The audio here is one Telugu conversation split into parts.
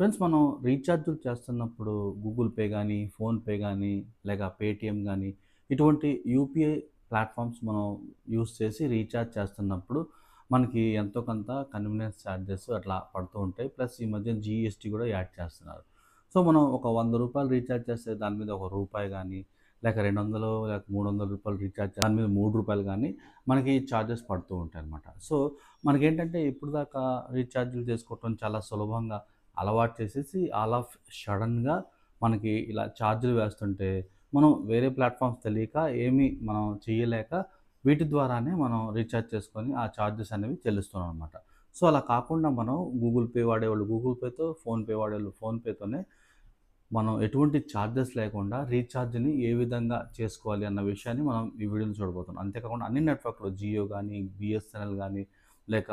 ఫ్రెండ్స్ మనం రీఛార్జులు చేస్తున్నప్పుడు గూగుల్ పే కానీ ఫోన్పే కానీ లేక పేటిఎం కానీ ఇటువంటి యూపీఐ ప్లాట్ఫామ్స్ మనం యూస్ చేసి రీఛార్జ్ చేస్తున్నప్పుడు మనకి ఎంతో కొంత కన్వీనియన్స్ ఛార్జెస్ అట్లా పడుతూ ఉంటాయి. ప్లస్ ఈ మధ్య జీఎస్టీ కూడా యాడ్ చేస్తున్నారు. సో మనం ఒక వంద రూపాయలు రీఛార్జ్ చేస్తే దాని మీద ఒక రూపాయి కానీ లేక రెండు వందలు లేక మూడు వందల రూపాయలు రీఛార్జ్ దాని మీద మూడు రూపాయలు కానీ మనకి ఛార్జెస్ పడుతూ ఉంటాయి అనమాట సో మనకేంటంటే ఇప్పుడు దాకా రీఛార్జ్లు చేసుకోవటం చాలా సులభంగా అలవాటు చేసేసి ఆల్ ఆఫ్ సడన్గా మనకి ఇలా ఛార్జీలు వేస్తుంటే మనం వేరే ప్లాట్ఫామ్స్ తెలియక ఏమీ మనం చేయలేక వీటి ద్వారానే మనం రీఛార్జ్ చేసుకొని ఆ ఛార్జెస్ అనేవి చెల్లిస్తున్నాం అనమాట సో అలా కాకుండా మనం గూగుల్ పే వాడేవాళ్ళు గూగుల్ పేతో ఫోన్పే వాడేవాళ్ళు ఫోన్పేతోనే మనం ఎటువంటి ఛార్జెస్ లేకుండా రీఛార్జ్ని ఏ విధంగా చేసుకోవాలి అన్న విషయాన్ని మనం ఈ వీడియోలో చూడబోతున్నాం. అంతేకాకుండా అన్ని నెట్వర్క్లు జియో కానీ బిఎస్ఎన్ఎల్ కానీ లేక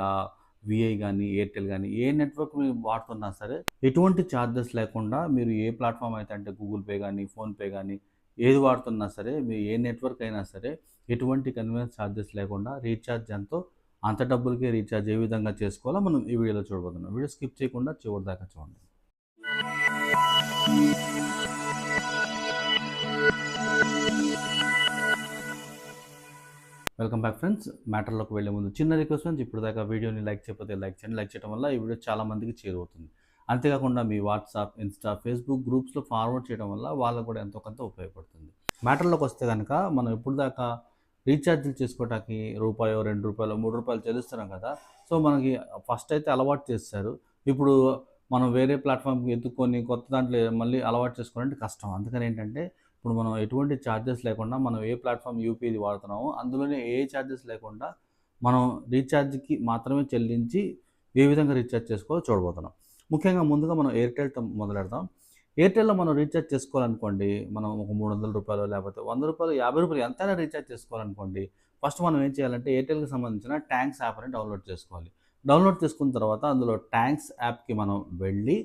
విఐ కానీ ఎయిర్టెల్ కానీ ఏ నెట్వర్క్ మీరు వాడుతున్నా సరే ఎటువంటి ఛార్జెస్ లేకుండా మీరు ఏ ప్లాట్ఫామ్ అయితే అంటే గూగుల్ పే కానీ ఫోన్పే కానీ ఏది వాడుతున్నా సరే మీరు ఏ నెట్వర్క్ అయినా సరే ఎటువంటి కన్వీనియన్స్ ఛార్జెస్ లేకుండా రీఛార్జ్ ఎంతో అంత డబ్బులకే రీఛార్జ్ ఏ విధంగా చేసుకోవాలో మనం ఈ వీడియోలో చూడబోతున్నాం. వీడియో స్కిప్ చేయకుండా చివరి దాకా చూడండి. Welcome back friends. మ్యాటర్లోకి వెళ్ళే ముందు చిన్న రిక్వెస్ట్ ఫ్రెండ్స్ ఇప్పుడు దాకా వీడియోని లైక్ చేయకపోతే లైక్ చేయండి. లైక్ చేయడం వల్ల ఈ వీడియో చాలా మందికి అంతేకాకుండా మీ వాట్సాప్ ఇన్స్టా ఫేస్బుక్ గ్రూప్స్లో ఫార్వర్డ్ చేయడం వల్ల వాళ్ళకు కూడా ఎంతో కొంత ఉపయోగపడుతుంది. మ్యాటర్లోకి వస్తే కనుక మనం ఇప్పుడు దాకా రీఛార్జ్లు చేసుకోవడానికి రూపాయో రెండు రూపాయలు మూడు రూపాయలు చెల్లిస్తున్నాం కదా. సో మనకి ఫస్ట్ అయితే అలవాటు చేస్తారు ఇప్పుడు మనం వేరే ప్లాట్ఫామ్కి ఎత్తుకొని కొత్త దాంట్లో మళ్ళీ అలవాటు చేసుకోవాలంటే కష్టం. అందుకని ఏంటంటే ఇప్పుడు మనం ఎటువంటి ఛార్జెస్ లేకుండా మనం ఏ ప్లాట్ఫామ్ యూపీఐది వాడుతున్నామో అందులోనే ఏ ఛార్జెస్ లేకుండా మనం రీఛార్జ్కి మాత్రమే చెల్లించి ఏ విధంగా రీఛార్జ్ చేసుకోవాలో చూడబోతున్నాం. ముఖ్యంగా ముందుగా మనం ఎయిర్టెల్తో మొదలెడతాం ఎయిర్టెల్లో మనం రీఛార్జ్ చేసుకోవాలనుకోండి మనం ఒక మూడు వందల రూపాయలు లేకపోతే వంద రూపాయలు యాభై రూపాయలు ఎంతైనా రీఛార్జ్ చేసుకోవాలనుకోండి ఫస్ట్ మనం ఏం చేయాలంటే ఎయిర్టెల్కి సంబంధించిన ట్యాంక్స్ యాప్ని డౌన్లోడ్ చేసుకోవాలి. డౌన్లోడ్ చేసుకున్న తర్వాత అందులో ట్యాంక్స్ యాప్కి మనం వెళ్ళి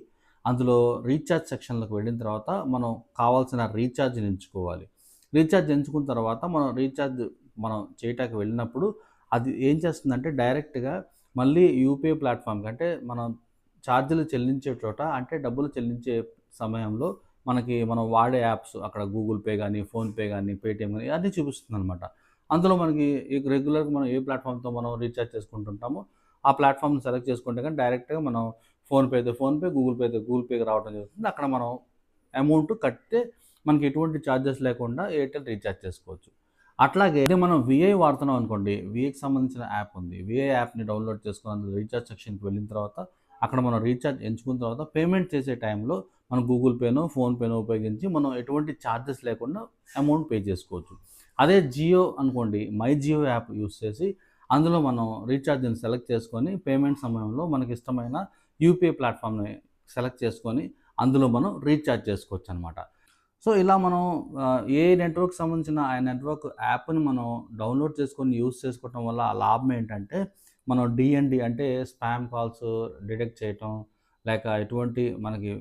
అందులో రీఛార్జ్ సెక్షన్లకు వెళ్ళిన తర్వాత మనం కావాల్సిన రీఛార్జ్ని ఎంచుకోవాలి. రీఛార్జ్ ఎంచుకున్న తర్వాత మనం రీఛార్జ్ మనం చేయటానికి వెళ్ళినప్పుడు అది ఏం చేస్తుందంటే డైరెక్ట్గా మళ్ళీ యూపీఐ ప్లాట్ఫామ్కి అంటే మనం ఛార్జీలు చెల్లించే చోట అంటే డబ్బులు చెల్లించే సమయంలో మనకి మనం వాడే యాప్స్ అక్కడ గూగుల్ పే కానీ ఫోన్పే కానీ పేటిఎం కానీ అన్నీ చూపిస్తుంది అనమాట అందులో మనకి రెగ్యులర్గా మనం ఏ ప్లాట్ఫామ్తో మనం రీఛార్జ్ చేసుకుంటుంటామో ఆ ప్లాట్ఫామ్ని సెలెక్ట్ చేసుకుంటే కానీ డైరెక్ట్గా మనం ఫోన్పే అయితే ఫోన్పే గూగుల్ పే అయితే గూగుల్ పేకి రావడం జరుగుతుంది. అక్కడ మనం అమౌంట్ కట్టితే మనకి ఎటువంటి ఛార్జెస్ లేకుండా ఎయిర్టెల్ రీఛార్జ్ చేసుకోవచ్చు. అట్లాగే అదే మనం విఐ వాడుతున్నాం అనుకోండి. విఐకి సంబంధించిన యాప్ ఉంది. విఐ యాప్ని డౌన్లోడ్ చేసుకుని అందులో రీఛార్జ్ సెక్షన్కి వెళ్ళిన తర్వాత అక్కడ మనం రీఛార్జ్ ఎంచుకున్న తర్వాత పేమెంట్ చేసే టైంలో మనం గూగుల్ పేనో ఫోన్పేనో ఉపయోగించి మనం ఎటువంటి ఛార్జెస్ లేకుండా అమౌంట్ పే చేసుకోవచ్చు. అదే జియో అనుకోండి. మై జియో యాప్ యూస్ చేసి అందులో మనం రీఛార్జ్ని సెలెక్ట్ చేసుకొని పేమెంట్ సమయంలో మనకి ఇష్టమైన యూపీఐ ప్లాట్ఫామ్ని సెలెక్ట్ చేసుకొని అందులో మనం రీఛార్జ్ చేసుకోవచ్చు అనమాట సో ఇలా మనం ఏ నెట్వర్క్ సంబంధించిన ఆ నెట్వర్క్ యాప్ని మనం డౌన్లోడ్ చేసుకొని యూస్ చేసుకోవటం వల్ల ఆ లాభం ఏంటంటే మనం డిఎన్డి అంటే స్పామ్ కాల్స్ డిటెక్ట్ చేయటం లేక ఎటువంటి మనకి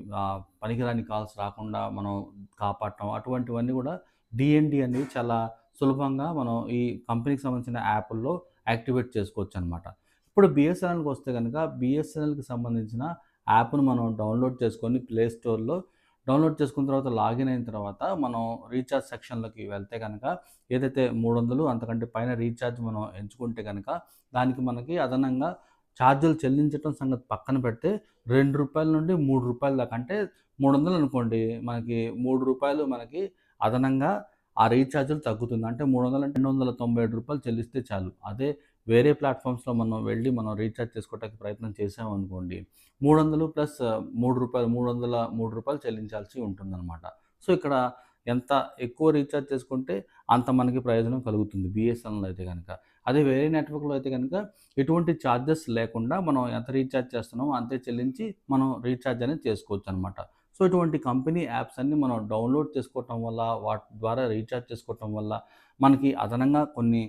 పనికిరాని కాల్స్ రాకుండా మనం కాపాడటం అటువంటివన్నీ కూడా డిఎన్డి అనేది చాలా సులభంగా మనం ఈ కంపెనీకి సంబంధించిన యాప్ల్లో యాక్టివేట్ చేసుకోవచ్చు అనమాట ఇప్పుడు బిఎస్ఎన్ఎల్కి వస్తే కనుక బిఎస్ఎన్ఎల్కి సంబంధించిన యాప్ను మనం డౌన్లోడ్ చేసుకొని ప్లే స్టోర్లో డౌన్లోడ్ చేసుకున్న తర్వాత లాగిన్ అయిన తర్వాత మనం రీఛార్జ్ సెక్షన్లోకి వెళ్తే కనుక ఏదైతే మూడు వందలు అంతకంటే పైన రీఛార్జ్ మనం ఎంచుకుంటే కనుక దానికి మనకి అదనంగా ఛార్జీలు చెల్లించడం సంగతి పక్కన పెడితే రెండు రూపాయల నుండి మూడు రూపాయల దాకా అంటే మూడు వందలు అనుకోండి. మనకి మూడు రూపాయలు మనకి అదనంగా ఆ రీఛార్జీలు తగ్గుతుంది. అంటే మూడు వందల రెండు వందల తొంభై ఏడు రూపాయలు చెల్లిస్తే చాలు. అదే వేరే ప్లాట్ఫామ్స్లో మనం వెళ్ళి మనం రీఛార్జ్ చేసుకోవడానికి ప్రయత్నం చేసామనుకోండి మూడు వందలు ప్లస్ మూడు రూపాయలు మూడు వందల మూడు రూపాయలు చెల్లించాల్సి ఉంటుందన్నమాట. సో ఇక్కడ ఎంత ఎక్కువ రీఛార్జ్ చేసుకుంటే అంత మనకి ప్రయోజనం కలుగుతుంది బిఎస్ఎన్ఎల్ అయితే కనుక అదే వేరే నెట్వర్క్లో అయితే కనుక ఎటువంటి ఛార్జెస్ లేకుండా మనం ఎంత రీఛార్జ్ చేస్తున్నామో అంతే చెల్లించి మనం రీఛార్జ్ అనేది చేసుకోవచ్చు అనమాట సో ఇటువంటి కంపెనీ యాప్స్ అన్ని మనం డౌన్లోడ్ చేసుకోవటం వల్ల వాటి ద్వారా రీఛార్జ్ చేసుకోవటం వల్ల మనకి అదనంగా కొన్ని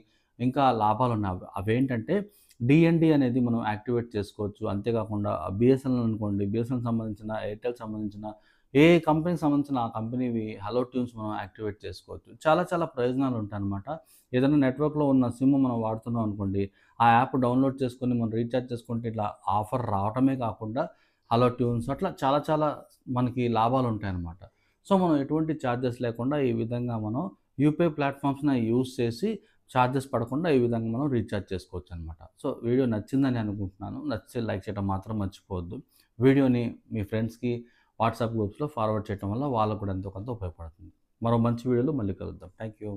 ఇంకా లాభాలు ఉన్నాయి అవి అవేంటంటే డిఎన్డి అనేది మనం యాక్టివేట్ చేసుకోవచ్చు. అంతేకాకుండా బిఎస్ఎన్ఎల్ అనుకోండి బిఎస్ఎన్ఎల్ సంబంధించిన ఎయిర్టెల్ సంబంధించిన ఏ కంపెనీకి సంబంధించిన ఆ కంపెనీవి హలో ట్యూన్స్ మనం యాక్టివేట్ చేసుకోవచ్చు. చాలా చాలా ప్రయోజనాలు ఉంటాయి అనమాట ఏదైనా నెట్వర్క్లో ఉన్న సిమ్ మనం వాడుతున్నాం అనుకోండి ఆ యాప్ డౌన్లోడ్ చేసుకొని మనం రీఛార్జ్ చేసుకుంటే ఇట్లా ఆఫర్ రావటమే కాకుండా హలో ట్యూన్స్ అట్లా చాలా చాలా మనకి లాభాలు ఉంటాయన్నమాట. సో మనం ఎటువంటి ఛార్జెస్ లేకుండా ఈ విధంగా మనం యూపీఐ ప్లాట్ఫామ్స్ని యూస్ చేసి ఛార్జెస్ పడకుండా ఈ విధంగా మనం రీఛార్జ్ చేసుకోవచ్చు అనమాట సో వీడియో నచ్చిందని అనుకుంటున్నాను. నచ్చితే లైక్ చేయడం మాత్రం మర్చిపోవద్దు. వీడియోని మీ ఫ్రెండ్స్కి వాట్సాప్ గ్రూప్స్లో ఫార్వర్డ్ చేయడం వల్ల వాళ్ళకు కూడా ఎంతో కొంత ఉపయోగపడుతుంది. మరో మంచి వీడియోలో మళ్ళీ కలుద్దాం. Thank you